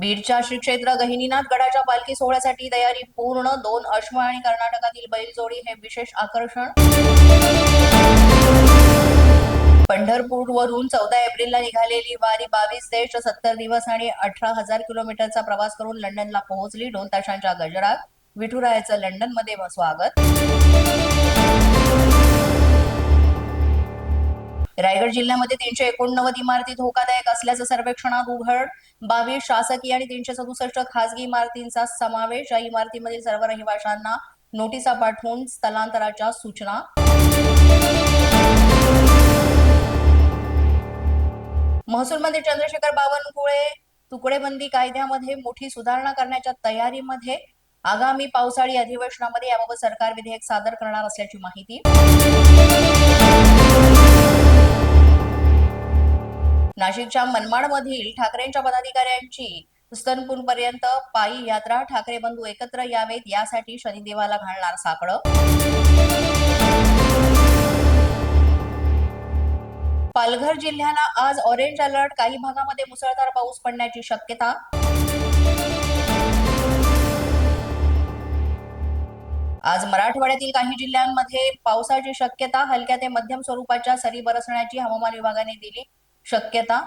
बीडच्या श्री क्षेत्र गहिनीनाथ गडाच्या पालखी सोहळ्यासाठी तयारी पूर्ण. दोन अश्व आणि कर्नाटकातील बैलजोडी हे विशेष आकर्षण. पंढरपूरवरून चौदा एप्रिलला निघालेली वारी बावीस देश सत्तर दिवस आणि अठरा हजार किलोमीटरचा प्रवास करून लंडनला पोहोचली दोन तासांच्या गजरात. विठुरायाचं लंडनमध्ये स्वागत. रायगड जिल्ह्यामध्ये तीनशे एकोणनव्वद इमारती धोकादायक असल्याचं सर्वेक्षणात उघड. बावीस शासकीय आणि तीनशे सदुसष्ट खासगी इमारतींचा समावेश. या इमारतीमधील सर्व रहिवाशांना नोटिसा पाठवून स्थलांतराच्या सूचना. महसूल मंत्री चंद्रशेखर बावनकुळे तुकडेबंदी कायद्यामध्ये मोठी सुधारणा करण्याच्या तयारीमध्ये. आगामी पावसाळी अधिवेशनामध्ये याबाबत सरकार विधेयक सादर करणार असल्याची माहिती. नाशिकच्या मनमाडमधील ठाकरेंच्या पदाधिकाऱ्यांची स्तनपूरपर्यंत पायी यात्रा. ठाकरे बंधू एकत्र यावेत यासाठी शनिदेवाला घालणार साकडं. पालघर जिल्ह्याला आज ऑरेंज अलर्ट काही भागामध्ये मुसळधार पाऊस पडण्याची शक्यता. आज मराठवाड्यातील काही जिल्ह्यांमध्ये पावसाची शक्यता. हलक्या ते मध्यम स्वरूपाच्या सरी बरसण्याची हवामान विभागाने दिली. शक्यता?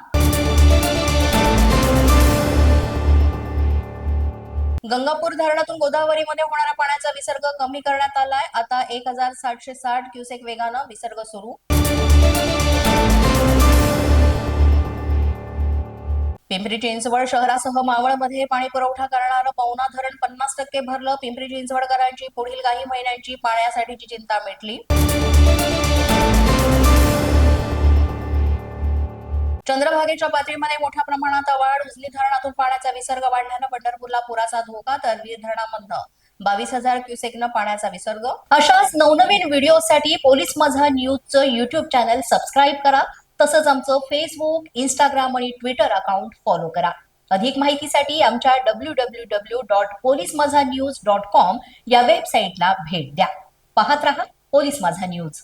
गंगापूर धरणातून गोदावरीमध्ये होणारा पाण्याचा विसर्ग कमी करण्यात आलाय. आता एक हजार सातशे साठ क्युसेक वेगानं विसर्ग सुरू. पिंपरी चिंचवड शहरासह मावळमध्ये पाणी पुरवठा करणारं पवना धरण पन्नास टक्के भरलं. पिंपरी चिंचवडकरांची पुढील काही महिन्यांची पाण्यासाठीची चिंता मिटली. चंद्रभागेच्या पातळीमध्ये मोठ्या प्रमाणात वाढ उजनी धरणातून पाण्याचा विसर्ग वाढल्यानं पंढरपूरला पुराचा धोका तर वीर धरणामधनं बावीस हजार क्युसेकनं पाण्याचा विसर्ग. अशाच नवनवीन व्हिडिओसाठी पोलीस माझा न्यूजचं युट्यूब चॅनल सबस्क्राईब करा. तसंच आमचं फेसबुक इंस्टाग्राम आणि ट्विटर अकाउंट फॉलो करा. अधिक माहितीसाठी आमच्या W W W dot police Majha news dot com या वेबसाईटला भेट द्या. पाहत रहा पोलीस माझा न्यूज.